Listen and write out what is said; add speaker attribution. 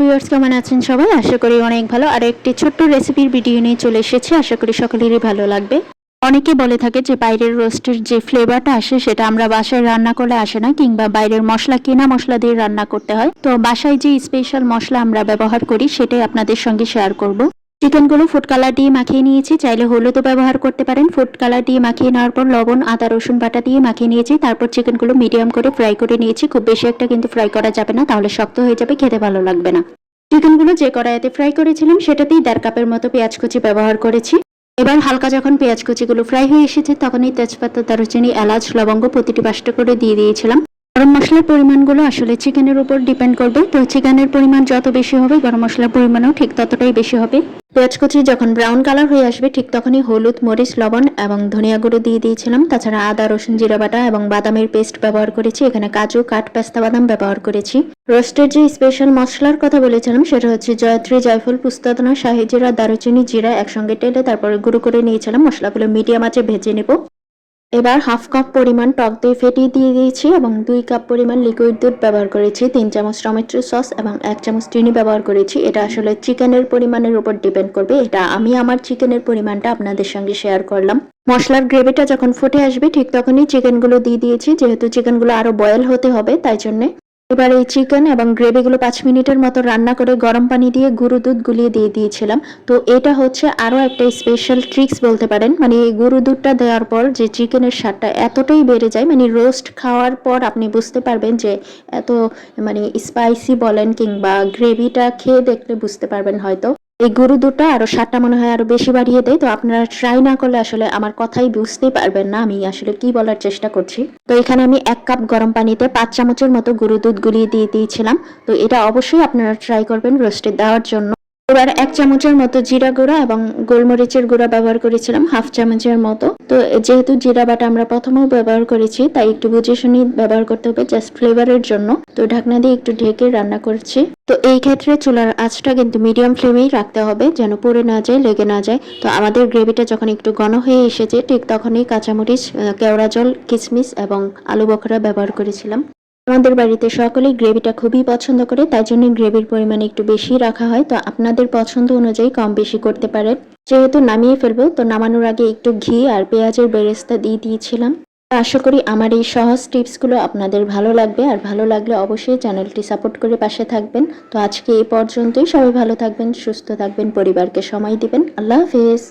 Speaker 1: Viewers কেমন আছেন সবাই? আশা করি অনেক ভালো। আর একটি ছোট্ট রেসিপির ভিডিও নিয়ে চলে এসেছি। আশা করি সকলেরই ভালো লাগবে। অনেকে বলে থাকে যে বাইরের রোস্টের যে ফ্লেভারটা আসে, সেটা আমরা বাসায় রান্না করলে আসে না, কিংবা বাইরের মশলা, কেনা মশলা দিয়ে রান্না করতে হয়। তো বাসায় যে স্পেশাল মশলা আমরা ব্যবহার করি, সেটাই আপনাদের সঙ্গে শেয়ার করব। চিকেনগুলো ফুড কালার দিয়ে মাখিয়ে নিয়েছি। চাইলে হলুদও ব্যবহার করতে পারেন। ফুড কালার দিয়ে মাখিয়ে নেওয়ার পর লবণ, আদা, রসুন বাটা দিয়ে মাখিয়ে নিয়েছি। তারপর চিকেনগুলো মিডিয়াম করে ফ্রাই করে নিয়েছি। খুব বেশি একটা কিন্তু ফ্রাই করা যাবে না, তাহলে শক্ত হয়ে যাবে, খেতে ভালো লাগবে না। চিকেনগুলো যে কড়াইতে ফ্রাই করেছিলাম, সেটাতেই দেড় কাপের মতো পেঁয়াজ কুচি ব্যবহার করেছি। এবার হালকা যখন পেঁয়াজ কুচিগুলো ফ্রাই হয়ে এসেছে, তখনই তেজপাতা, দারুচিনি, এলাচ, লবঙ্গ প্রতিটি পাঁচটা করে দিয়ে দিয়েছিলাম। গরম মশলার পরিমাণগুলো আসলে চিকেনের উপর ডিপেন্ড করবে। তো চিকেনের পরিমাণ যত বেশি হবে, গরম মশলার পরিমাণও ঠিক ততটাই বেশি হবে। পেঁয়াজ কুচি যখন ব্রাউন কালার হয়ে আসবে, ঠিক তখনই হলুদ, মরিচ, লবণ এবং ধনিয়া গুঁড়ো দিয়ে দিয়েছিলাম। তাছাড়া আদা, রসুন, জিরা বাটা এবং বাদামের পেস্ট ব্যবহার করেছি। এখানে কাজু, কাঠ, পেস্তা, বাদাম ব্যবহার করেছি। রোস্টের যে স্পেশাল মশলার কথা বলেছিলাম, সেটা হচ্ছে জয়ত্রী, জয়ফল, পুস্তাদনা, শাহি জিরা, দারুচিনি, জিরা একসঙ্গে টেলে তারপরে গুঁড়ো করে নিয়েছিলাম। মশলাগুলো মিডিয়াম আঁচে ভেজে নেব। এবার হাফ কাপ পরিমাণ টক দই ফেটিয়ে দিয়ে দিয়েছি এবং দুই কাপ পরিমাণ লিকুইড দুধ ব্যবহার করেছি। তিন চামচ টমেটো সস এবং এক চামচ চিনি ব্যবহার করেছি। এটা আসলে চিকেনের পরিমাণের উপর ডিপেন্ড করবে। এটা আমি আমার চিকেনের পরিমাণটা আপনাদের সঙ্গে শেয়ার করলাম। মশলার গ্রেভিটা যখন ফুটে আসবে, ঠিক তখনই চিকেনগুলো দিয়ে দিয়েছি। যেহেতু চিকেনগুলো আরও বয়েল হতে হবে, তাই জন্যে এবার এই চিকেন এবং গ্রেভিগুলো পাঁচ মিনিটের মতো রান্না করে গরম পানি দিয়ে গুঁড়ো দুধ গুলিয়ে দিয়ে দিয়েছিলাম। তো এটা হচ্ছে আরও একটা স্পেশাল ট্রিক্স বলতে পারেন। মানে এই গুঁড়ো দুধটা দেওয়ার পর যে চিকেনের স্বাদটা এতটাই বেড়ে যায় মানে রোস্ট খাওয়ার পর আপনি বুঝতে পারবেন যে এত মানে স্পাইসি বলেন কিংবা গ্রেভিটা খেয়ে দেখলে বুঝতে পারবেন হয়তো। এই গরু দুধটা আরও সাতটা মনে হয় আরও বেশি বাড়িয়ে দেয়, তো আপনারা ট্রাই না করলে আসলে আমার কথাই বুঝতেই পারবেন না, আমি আসলে কি বলার চেষ্টা করছি। তো এখানে আমি এক কাপ গরম পানিতে পাঁচ চামচের মতো গরু দুধ গুলিয়ে দিয়ে দিয়েছিলাম, তো এটা অবশ্যই আপনারা ট্রাই করবেন রোস্টে দেওয়ার জন্য। এবার এক চামচের মতো জিরা গুঁড়া এবং গোলমরিচের গুঁড়া ব্যবহার করেছিলাম, হাফ চামচের মতো। তো যেহেতু জিরা বাটা আমরা প্রথমেও ব্যবহার করেছি, তাই একটু বুঝে শুনি ব্যবহার করতে হবে জাস্ট ফ্লেভারের জন্য। তো ঢাকনা দিয়ে একটু ঢেকে রান্না করছি। তো এই ক্ষেত্রে চুলার আঁচটা কিন্তু মিডিয়াম ফ্লেমেই রাখতে হবে, যেন পুড়ে না যায়, লেগে না যায়। তো আমাদের গ্রেভিটা যখন একটু ঘন হয়ে এসেছে, ঠিক তখনই কাঁচামরিচ কেওড়া জল কিশমিশ এবং আলু বখরা ব্যবহার করেছিলাম। আমাদের বাড়িতে সকলেই গ্রেভিটা খুবই পছন্দ করে, তাই জন্য গ্রেভির পরিমাণ একটু বেশি রাখা হয়। তো আপনাদের পছন্দ অনুযায়ী কম বেশি করতে পারেন যেহেতু নামিয়ে ফেলব, তো নামানোর আগে একটু ঘি আর পেঁয়াজের বেরেস্তা দিয়ে দিয়েছিলাম। তো আশা করি আমার এই সহজ টিপসগুলো আপনাদের ভালো লাগবে। আর ভালো লাগলে অবশ্যই চ্যানেলটি সাপোর্ট করে পাশে থাকবেন। তো আজকে এই পর্যন্তই। সবাই ভালো থাকবেন, সুস্থ থাকবেন, পরিবারকে সময় দিবেন। আল্লাহ হাফেজ।